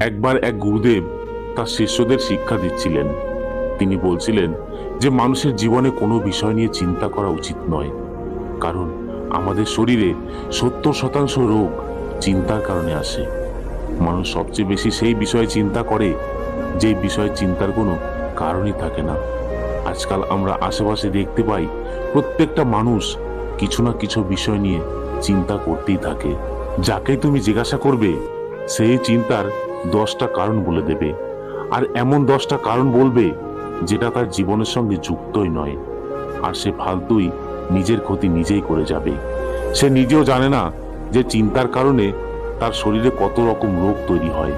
একবার এক গুরুদেব তার শিষ্যদের শিক্ষা দিচ্ছিলেন। তিনি বলছিলেন যে, মানুষের জীবনে কোনো বিষয় নিয়ে চিন্তা করা উচিত নয়, কারণ আমাদের শরীরে সত্তর শতাংশ রোগ চিন্তার কারণে আসে। মানুষ সবচেয়ে বেশি সেই বিষয়ে চিন্তা করে, যে বিষয়ে চিন্তার কোনো কারণই থাকে না। আজকাল আমরা আশেপাশে দেখতে পাই, প্রত্যেকটা মানুষ কিছু না কিছু বিষয় নিয়ে চিন্তা করতেই থাকে। যাকে তুমি জিজ্ঞাসা করবে, সেই চিন্তার দশটা কারণ বলে দেবে। আর এমন দশটা কারণ বলবে, যেটা তার জীবনের সঙ্গে যুক্তই নয়। আর সে ফালতুই নিজের ক্ষতি নিজেই করে যাবে। সে নিজেও জানে না যে চিন্তার কারণে তার শরীরে কত রকম রোগ তৈরি হয়।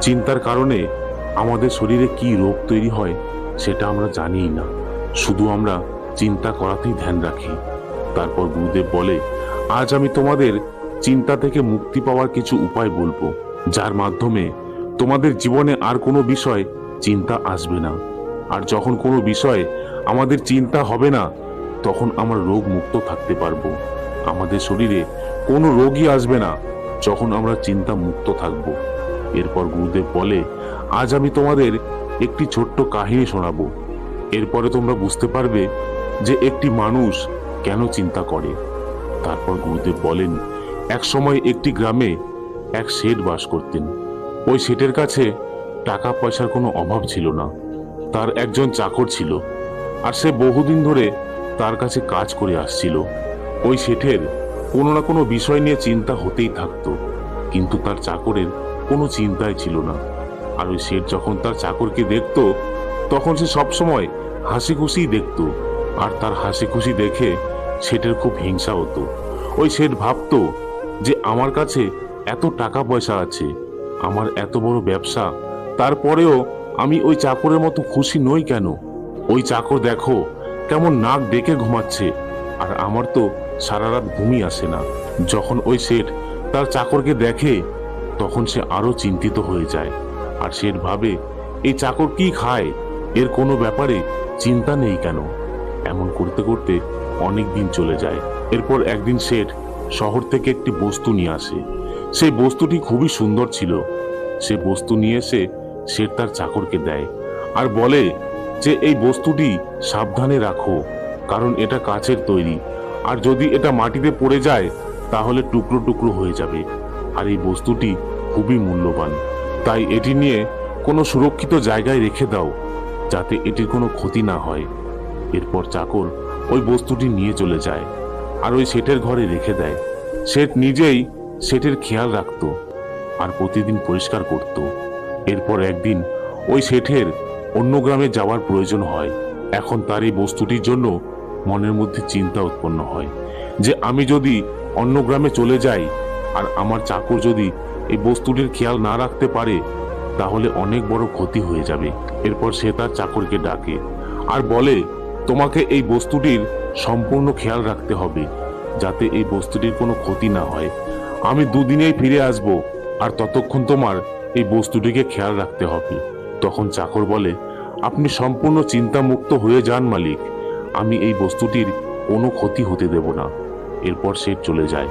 চিন্তার কারণে আমাদের শরীরে কি রোগ তৈরি হয়, সেটা আমরা জানিই না। শুধু আমরা চিন্তা করাতেই ধ্যান রাখি। তারপর গুরুদেব বলে, আজ আমি তোমাদের চিন্তা থেকে মুক্তি পাওয়ার কিছু উপায় বলব, যার মাধ্যমে তোমাদের জীবনে আর কোনো বিষয় চিন্তা আসবে না। আর যখন কোনো বিষয়ে আমাদের চিন্তা হবে না, তখন আমরা রোগ মুক্ত থাকতে পারব। আমাদের শরীরে কোনো রোগই আসবে না যখন আমরা চিন্তা মুক্ত থাকব। এরপর গুরুদেব বলে, আজ আমি তোমাদের একটি ছোট্ট কাহিনী শোনাবো। এরপরে তোমরা বুঝতে পারবে যে একটি মানুষ কেন চিন্তা করে। তারপর গুরুদেব বলেন, এক সময় একটি গ্রামে এক শেঠ বাস করতেন। ওই শেঠের কাছে টাকা পয়সার কোনো অভাব ছিল না। তার একজন চাকর ছিল আর সে বহুদিন ধরে তার কাছে কাজ করে আসছিল। ওই শেঠের কোনো না কোনো বিষয় নিয়ে চিন্তা হতেই থাকতো, কিন্তু তার চাকরের কোনো চিন্তাই ছিল না। আর ওই শেঠ যখন তার চাকরকে দেখতো, তখন সে সবসময় হাসি খুশিই দেখতো আর তার হাসি খুশি দেখে শেঠের খুব হিংসা হতো। ওই শেঠ ভাবতো যে আমার কাছে এত টাকা পয়সা আছে আমার এত বড় ব্যবসা, তারপরেও আমি ওই চাকরের মতো খুশি নই কেন? ওই চাকর দেখো, কেমন নাক ডেকে ঘুমাচ্ছে। আর আমার তো সারা রাত ঘুমই আসে না। যখন ওই শেঠ তার চাকরকে দেখে, তখন সে আরও চিন্তিত হয়ে যায়। আর শেঠ ভাবে, এই চাকর কি খায়? এর কোনো ব্যাপারে চিন্তা নেই কেন? এমন করতে করতে অনেক দিন চলে যায়। এরপর একদিন শেঠ শহর থেকে একটি বস্তু নিয়ে আসে। সেই বস্তুটি খুবই সুন্দর ছিল। সে বস্তু নিয়ে এসে সে তার চাকরকে দেয় আর বলে যে, এই বস্তুটি সাবধানে রাখো, কারণ এটা কাচের তৈরি। আর যদি এটা মাটিতে পড়ে যায়, তাহলে টুকরো টুকরো হয়ে যাবে। আর এই বস্তুটি খুবই মূল্যবান। তাই এটি নিয়ে কোনো সুরক্ষিত জায়গায় রেখে দাও, যাতে এটির কোনো ক্ষতি না হয়। এরপর চাকর ওই বস্তুটি নিয়ে চলে যায় আর ওই শেঠের ঘরে রেখে দেয়। শেঠ নিজেই শেঠের খেয়াল রাখতো আর প্রতিদিন পরিষ্কার করত। এরপর একদিন ওই শেঠের অন্য গ্রামে যাওয়ার প্রয়োজন হয়। এখন তার এই বস্তুটির জন্য মনের মধ্যে চিন্তা উৎপন্ন হয় যে আমি যদি অন্য গ্রামে চলে যাই আর আমার চাকর যদি এই বস্তুটির খেয়াল না রাখতে পারে, তাহলে অনেক বড় ক্ষতি হয়ে যাবে। এরপর সে তার চাকরকে ডাকে আর বলে, তোমাকে এই বস্তুটির সম্পূর্ণ খেয়াল রাখতে হবে যাতে এই বস্তুটির কোনো ক্ষতি না হয়। আমি দুদিনেই ফিরে আসব, আর ততক্ষণ তোমার এই বস্তুটিকে খেয়াল রাখতে হবে। তখন চাকর বলে, আপনি সম্পূর্ণ চিন্তামুক্ত হয়ে যান, মালিক। আমি এই বস্তুটির কোনো ক্ষতি হতে দেব না। এরপর সে চলে যায়।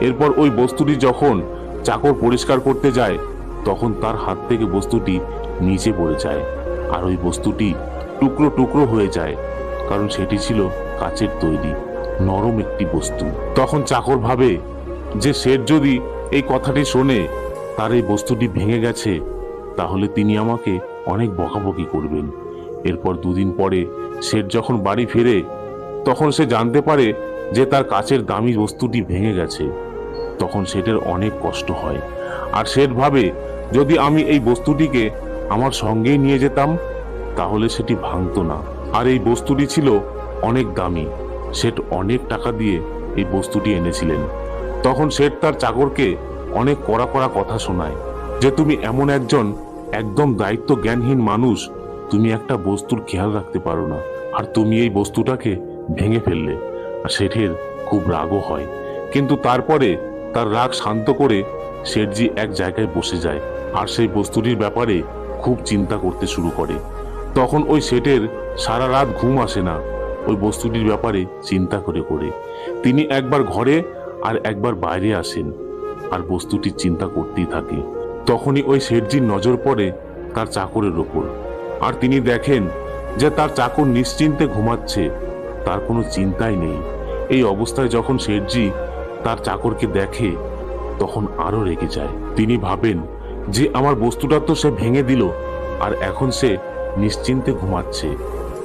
এরপর ওই বস্তুটি যখন চাকর পরিষ্কার করতে যায়, তখন তার হাত থেকে বস্তুটি নিচে পড়ে যায়, আর ওই বস্তুটি টুকরো টুকরো হয়ে যায়, কারণ সেটি ছিল কাচের তৈরি, নরম একটি বস্তু। তখন চাকর ভাবে যে শেঠ যদি এই কথাটি শোনে, তার এই বস্তুটি ভেঙে গেছে, তাহলে তিনি আমাকে অনেক বকাবকি করবেন। এরপর দুদিন পরে শেঠ যখন বাড়ি ফেরে, তখন সে জানতে পারে যে তার কাছের দামি বস্তুটি ভেঙে গেছে। তখন শেঠের অনেক কষ্ট হয়। আর শেঠ ভাবে, যদি আমি এই বস্তুটিকে আমার সঙ্গেই নিয়ে যেতাম, তাহলে সেটি ভাঙতো না। আর এই বস্তুটি ছিল অনেক দামি। শেঠ অনেক টাকা দিয়ে এই বস্তুটি এনেছিলেন। তখন শেঠ তার চাকরকে অনেক কড়া কড়া কথা শোনায়, যে তুমি এমন একজন একদম দায়িত্ব জ্ঞানহীন মানুষ, তুমি একটা বস্তুর খেয়াল রাখতে পারো না। আর তুমি এই বস্তুটাকে ভেঙে ফেললে, আর শেঠের খুব রাগও হয়। কিন্তু তারপরে তার রাগ শান্ত করে শেঠজি এক জায়গায় বসে যায়, আর সেই বস্তুটির ব্যাপারে খুব চিন্তা করতে শুরু করে। তখন ওই শেঠের সারা রাত ঘুম আসে না, ওই বস্তুটির ব্যাপারে চিন্তা করে করে। তিনি একবার ঘরে আর একবার বাইরে আসেন আর বস্তুটির চিন্তা করতেই থাকে। তখনই ওই শেঠজির নজর পড়ে তার চাকরের ওপর। আর তিনি দেখেন যে তার চাকর নিশ্চিন্তে ঘুমাচ্ছে। তার কোনো চিন্তাই নেই। এই অবস্থায় যখন শেঠজি তার চাকরকে দেখে, তখন আরও রেগে যায়। তিনি ভাবেন যে আমার বস্তুটা তো সে ভেঙে দিল, আর এখন সে নিশ্চিন্তে ঘুমাচ্ছে।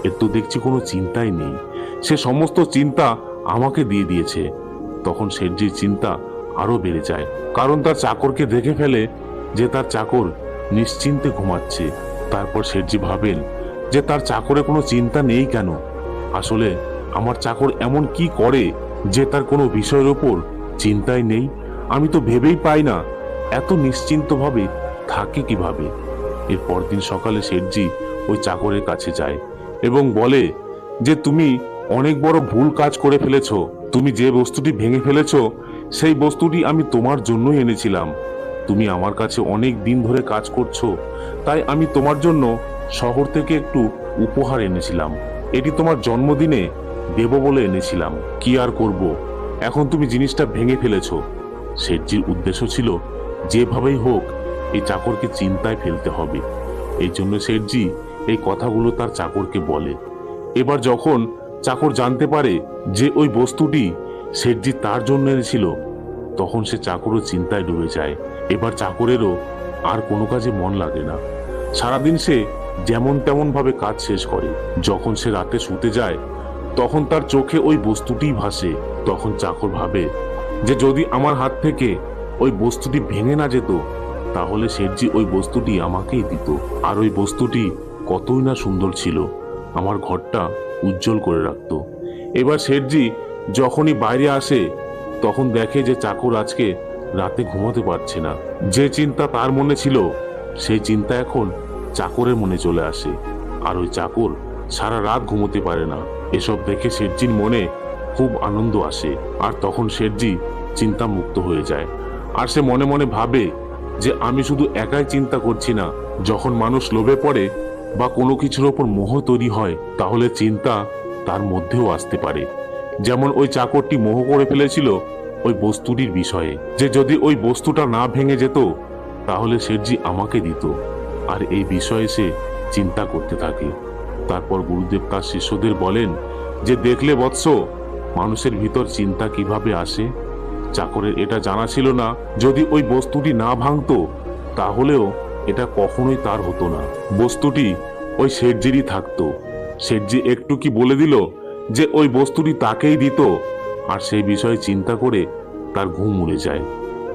এর তো দেখছি কোনো চিন্তাই নেই। সে সমস্ত চিন্তা আমাকে দিয়ে দিয়েছে। তখন শেঠজির চিন্তা আরও বেড়ে যায়। কারণ তার চাকরকে দেখে ফেলে যে তার চাকর নিশ্চিন্তে ঘুমাচ্ছে। তারপর শেঠজি ভাবেন যে তার চাকরে কোনো চিন্তা নেই কেন? আসলে আমার চাকর এমন কি করে যে তার কোনো বিষয়ের ওপর চিন্তাই নেই? আমি তো ভেবেই পাই না এত নিশ্চিন্তভাবে থাকে কীভাবে? এর পরদিন সকালে শেঠজি ওই চাকরের কাছে যায় এবং বলে যে, তুমি অনেক বড় ভুল কাজ করে ফেলেছো। তুমি যে বস্তুটি ভেঙে ফেলেছ, সেই বস্তুটি আমি তোমার জন্যই এনেছিলাম। তুমি আমার কাছে অনেক দিন ধরে কাজ করছ, তাই আমি তোমার জন্য শহর থেকে একটু উপহার এনেছিলাম। এটি তোমার জন্মদিনে দেব বলে এনেছিলাম। কি আর করব? এখন তুমি জিনিসটা ভেঙে ফেলেছ। শেঠজির উদ্দেশ্য ছিল, যেভাবেই হোক, এই চাকরকে চিন্তায় ফেলতে হবে। এই জন্য শেঠজি এই কথাগুলো তার চাকরকে বলে। এবার যখন চাকর জানতে পারে যে ওই বস্তুটি শেঠজি তার জন্য এনেছিল, তখন সে চাকরও চিন্তায় ডুবে যায়। এবার চাকরেরও আর কোনো কাজে মন লাগে না। সারাদিন সে যেমন তেমন ভাবে কাজ শেষ করে। যখন সে রাতে শুতে যায়, তখন তার চোখে ওই বস্তুটিই ভাসে। তখন চাকর ভাবে যে যদি আমার হাত থেকে ওই বস্তুটি ভেঙে না যেত, তাহলে শেঠজি ওই বস্তুটি আমাকেই দিত। আর ওই বস্তুটি কতই না সুন্দর ছিল। আমার ঘরটা উজ্জ্বল করে রাখতো। এবার শেঠজি যখনই বাইরে আসে, তখন দেখে যে চাকর আজকে রাতে ঘুমাতে পারছে না। যে চিন্তা তার মনে ছিল, সেই চিন্তা এখন চাকরের মনে চলে আসে। আর ওই চাকর সারা রাত ঘুমোতে পারে না। এসব দেখে শেঠজির মনে খুব আনন্দ আসে। আর তখন শেঠজি চিন্তা মুক্ত হয়ে যায়। আর সে মনে মনে ভাবে যে, আমি শুধু একাই চিন্তা করছি না, যখন মানুষ লোভে পড়ে বা কোনো কিছুর ওপর মোহ তৈরি হয়, তাহলে চিন্তা তার মধ্যেও আসতে পারে। যেমন ওই চাকরটি মোহ করে ফেলেছিল ওই বস্তুটির বিষয়ে। যে যদি ওই বস্তুটা না ভেঙে যেত, তাহলে শেঠজি আমাকে দিত। আর এই বিষয়ে সে চিন্তা করতে থাকে। তারপর গুরুদেব তার শিষ্যদের বলেন যে, দেখলে বৎস, মানুষের ভিতর চিন্তা কীভাবে আসে? চাকরের এটা জানা ছিল না। যদি ওই বস্তুটি না ভাঙতো, তাহলেও এটা কখনোই তার হতো না। বস্তুটি ওই শেঠজিরই থাকতো। শেঠজি একটু কি বলে দিল যে ওই বস্তুটি তাকেই দিত? আর সেই বিষয়ে চিন্তা করে তার ঘুম উড়ে যায়।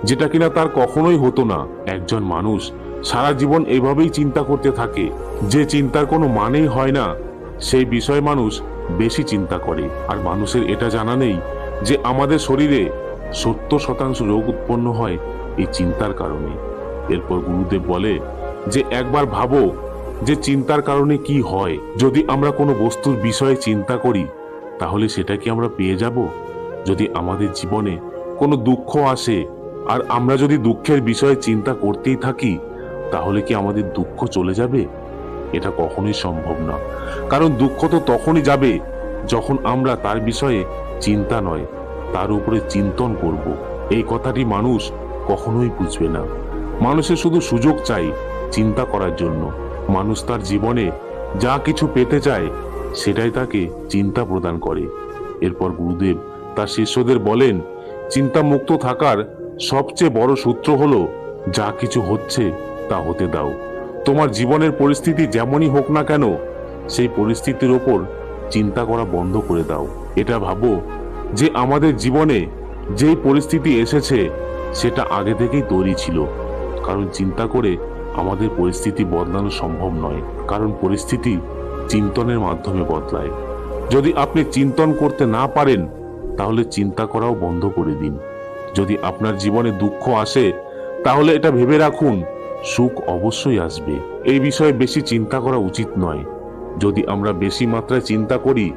যেটা কিনা তার কখনোই হতো না। একজন মানুষ সারা জীবন এভাবেই চিন্তা করতে থাকে। যে চিন্তার কোনো মানেই হয় না, সেই বিষয়ে মানুষ বেশি চিন্তা করে। আর মানুষের এটা জানা নেই যে আমাদের শরীরে সত্তর শতাংশ রোগ উৎপন্ন হয় এই চিন্তার কারণে। এরপর গুরুদেব বলে, যে একবার ভাবো যে চিন্তার কারণে কি হয়। যদি আমরা কোনো বস্তুর বিষয়ে চিন্তা করি, তাহলে সেটা কি আমরা পেয়ে যাব? যদি আমাদের জীবনে কোনো দুঃখ আসে, আর আমরা যদি দুঃখের বিষয়ে চিন্তা করতেই থাকি, তাহলে কি আমাদের দুঃখ চলে যাবে? এটা কখনোই সম্ভব না। কারণ দুঃখ তো তখনই যাবে যখন আমরা তার বিষয়ে চিন্তা নয়, তার উপরে চিন্তন করব। এই কথাটি মানুষ কখনোই বুঝবে না। মানুষের শুধু সুযোগ চাই চিন্তা করার জন্য। মানুষ তার জীবনে যা কিছু পেতে চায়, সেটাই তাকে চিন্তা প্রদান করে। এরপর গুরুদেব তার শিষ্যদের বলেন, চিন্তা মুক্ত থাকার সবচেয়ে বড় সূত্র হলো, যা কিছু হচ্ছে তা হতে দাও। তোমার জীবনের পরিস্থিতি যেমনই হোক না কেন, সেই পরিস্থিতির ওপর চিন্তা করা বন্ধ করে দাও। এটা ভাবো যে আমাদের জীবনে যেই পরিস্থিতি এসেছে, সেটা আগে থেকেই তৈরি ছিল। কারণ চিন্তা করে আমাদের পরিস্থিতি বদলানো সম্ভব নয়। কারণ পরিস্থিতি চিন্তনের মাধ্যমে বদলায়। যদি আপনি চিন্তন করতে না পারেন, তাহলে চিন্তা করাও বন্ধ করে দিন। যদি আপনার জীবনে দুঃখ আসে, তাহলে এটা ভেবে রাখুন, সুখ অবশ্যই আসবে। এই বিষয়ে বেশি চিন্তা করা উচিত নয়। যদি আমরা বেশি মাত্রায় চিন্তা করি,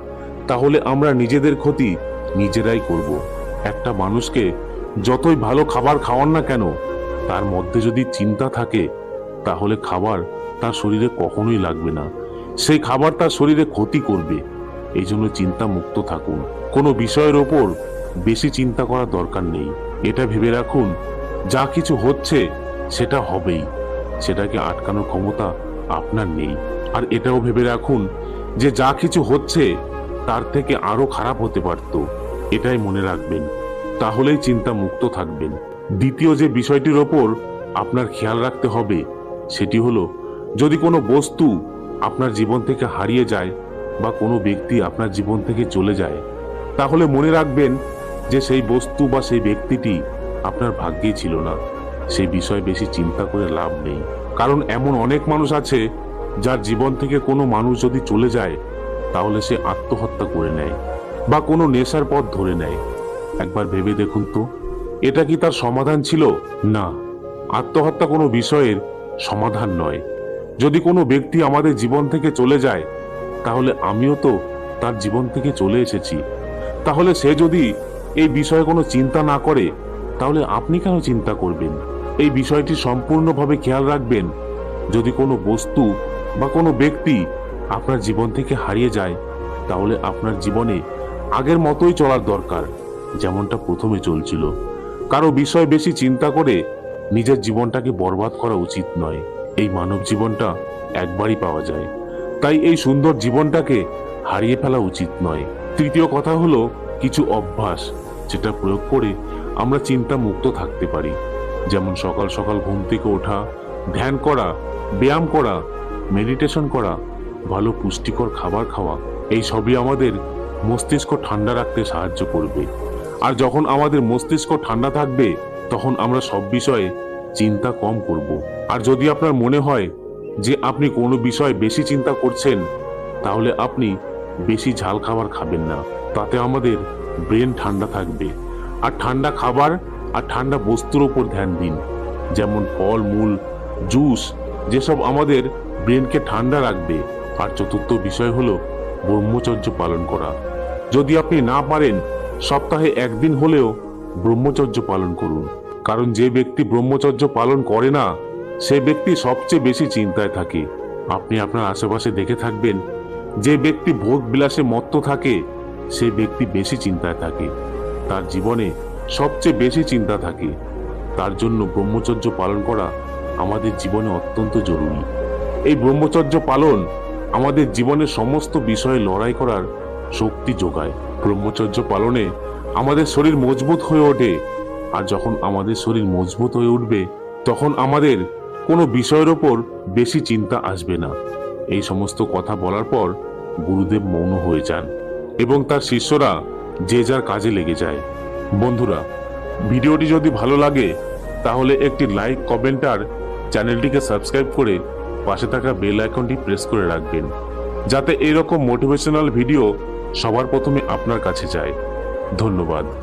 তাহলে আমরা নিজেদের ক্ষতি নিজেরাই করব। একটা মানুষকে যতই ভালো খাবার খাওয়ান না কেন তার মধ্যে যদি চিন্তা থাকে, তাহলে খাবার তার শরীরে কখনোই লাগবে না। সেই খাবার তার শরীরে ক্ষতি করবে। এই জন্য চিন্তা মুক্ত থাকুন। কোনো বিষয়ের ওপর বেশি চিন্তা করার দরকার নেই। এটা ভেবে রাখুন, যা কিছু হচ্ছে সেটা হবেই। সেটাকে আটকানোর ক্ষমতা আপনার নেই। আর এটাও ভেবে রাখুন যে যা কিছু হচ্ছে তার থেকে আরও খারাপ হতে পারত। এটাই মনে রাখবেন। তাহলেই চিন্তা মুক্ত থাকবেন। দ্বিতীয় যে বিষয়টির ওপর আপনার খেয়াল রাখতে হবে, সেটি হলো, যদি কোনো বস্তু আপনার জীবন থেকে হারিয়ে যায় বা কোনো ব্যক্তি আপনার জীবন থেকে চলে যায়, তাহলে মনে রাখবেন যে সেই বস্তু বা সেই ব্যক্তিটি আপনার ভাগ্যেই ছিল না। সেই বিষয়ে বেশি চিন্তা করে লাভ নেই। কারণ এমন অনেক মানুষ আছে, যার জীবন থেকে কোনো মানুষ যদি চলে যায়, তাহলে সে আত্মহত্যা করে নেয় বা কোনো নেশার পথ ধরে নেয়। একবার ভেবে দেখুন তো। এটা কি তার সমাধান ছিল? না। আত্মহত্যা কোনো বিষয়ের সমাধান নয়। যদি কোনো ব্যক্তি আমাদের জীবন থেকে চলে যায় তাহলে আমিও তো তার জীবন থেকে চলে এসেছি। তাহলে সে যদি এই বিষয়ে কোনো চিন্তা না করে তাহলে আপনি কেন চিন্তা করবেন? এই বিষয়টি সম্পূর্ণভাবে খেয়াল রাখবেন। যদি কোনো বস্তু বা কোনো ব্যক্তি আপনার জীবন থেকে হারিয়ে যায় তাহলে আপনার জীবনে আগের মতোই চলার দরকার যেমনটা প্রথমে চলছিল। কারও বিষয় বেশি চিন্তা করে নিজের জীবনটাকে বরবাদ করা উচিত নয়। এই মানব জীবনটা একবারই পাওয়া যায়। তাই এই সুন্দর জীবনটাকে হারিয়ে ফেলা উচিত নয়। তৃতীয় কথা হলো কিছু অভ্যাস যেটা প্রয়োগ করে আমরা চিন্তা মুক্ত থাকতে পারি। যেমন সকাল সকাল ঘুম থেকে ওঠা, ধ্যান করা, ব্যায়াম করা, মেডিটেশন করা, ভালো পুষ্টিকর খাবার খাওয়া, এই সবই আমাদের মস্তিষ্ক ঠান্ডা রাখতে সাহায্য করবে। আর যখন আমাদের মস্তিষ্ক ঠান্ডা থাকবে, তখন আমরা সব বিষয়ে চিন্তা কম করব। আর যদি আপনার মনে হয় যে আপনি কোনো বিষয়ে বেশি চিন্তা করছেন, তাহলে আপনি বেশি ঝাল খাবার খাবেন না। তাতে আমাদের ব্রেন ঠান্ডা থাকবে। আর ঠান্ডা খাবার আর ঠান্ডা বস্তুর ওপর ধ্যান দিন। যেমন ফল, মূল, জুস, যেসব আমাদের ব্রেনকে ঠান্ডা রাখবে। আর চতুর্থ বিষয় হলো ব্রহ্মচর্য পালন করা। যদি আপনি না পারেন সপ্তাহে একদিন হলেও ব্রহ্মচর্য পালন করুন। কারণ যে ব্যক্তি ব্রহ্মচর্য পালন করে না, সে ব্যক্তি সবচেয়ে বেশি চিন্তায় থাকে। আপনি আপনার আশেপাশে দেখে থাকবেন, যে ব্যক্তি ভোগ বিলাসে মত্ত থাকে, সে ব্যক্তি বেশি চিন্তায় থাকে। তার জীবনে সবচেয়ে বেশি চিন্তা থাকে। তার জন্য ব্রহ্মচর্য পালন করা আমাদের জীবনে অত্যন্ত জরুরি। এই ব্রহ্মচর্য পালন আমাদের জীবনের সমস্ত বিষয়ে লড়াই করার শক্তি যোগায়। ব্রহ্মচর্য পালনে আমাদের শরীর মজবুত হয়ে ওঠে। আর যখন আমাদের শরীর মজবুত হয়ে উঠবে, তখন আমাদের কোনো বিষয়ের ওপর বেশি চিন্তা আসবে না। এই সমস্ত কথা বলার পর গুরুদেব মৌন হয়ে যান এবং তার শিষ্যরা যে যার কাজে লেগে যায়। বন্ধুরা, ভিডিওটি যদি ভালো লাগে, তাহলে একটি লাইক, কমেন্ট আর চ্যানেলটিকে সাবস্ক্রাইব করে পাশে থাকা বেল আইকনটি প্রেস করে রাখবেন, যাতে এরকম মোটিভেশনাল ভিডিও সবার প্রথমে আপনার কাছে যায় ধন্যবাদ।